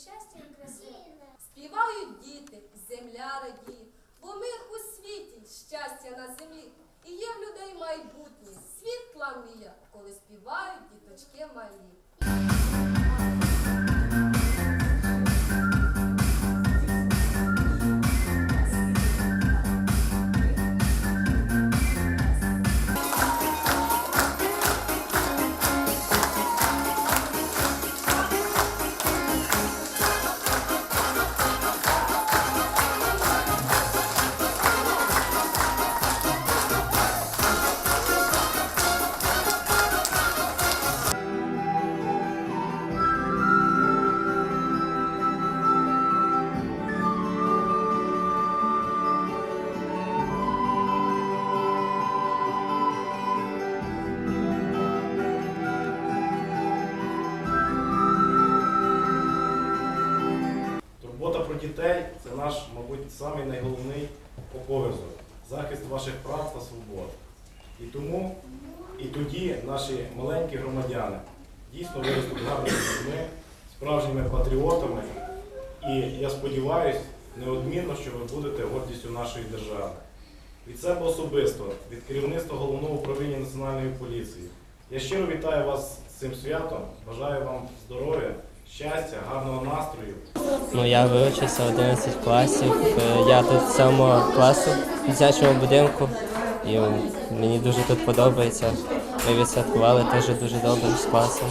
щастя і краси. Співають діти, земля радіє, бо мир у світі, щастя на землі. І є в людей майбутнє, світла мрія, коли співають діточки малі. Дітей це наш, мабуть, самий найголовний обов'язок захист ваших прав та свобод. І тому і тоді наші маленькі громадяни дійсно виростуть гарними людьми, справжніми патріотами. І я сподіваюся, неодмінно, що ви будете гордістю нашої держави. Від себе особисто, від керівництва головного управління національної поліції. Я щиро вітаю вас з цим святом. Бажаю вам здоров'я, щастя, гарного настрою. Ну, я вивчився 11 класів. Е, Я тут з 7 класу в дитячому будинку. І мені дуже тут подобається. Ми відсвяткували теж дуже добре з класом.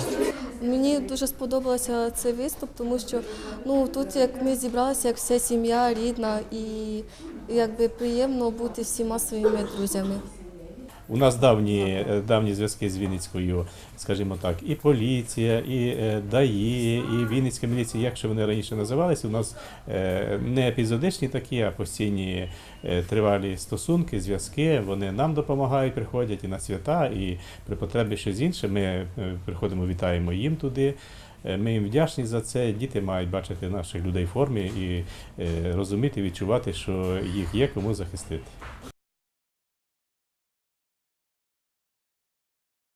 Мені дуже сподобався цей виступ, тому що ну тут як ми зібралися, як вся сім'я рідна, і якби приємно бути всіма своїми друзями. У нас давні, е, давні зв'язки з Вінницькою, скажімо так, і поліція, і е, ДАІ, і Вінницька міліція, як ще вони раніше називалися, у нас е, не епізодичні такі, а постійні тривалі стосунки, зв'язки. Вони нам допомагають, приходять і на свята, і при потребі щось інше. Ми приходимо, вітаємо їм туди. Ми їм вдячні за це. Діти мають бачити наших людей в формі і розуміти, відчувати, що їх є кому захистити.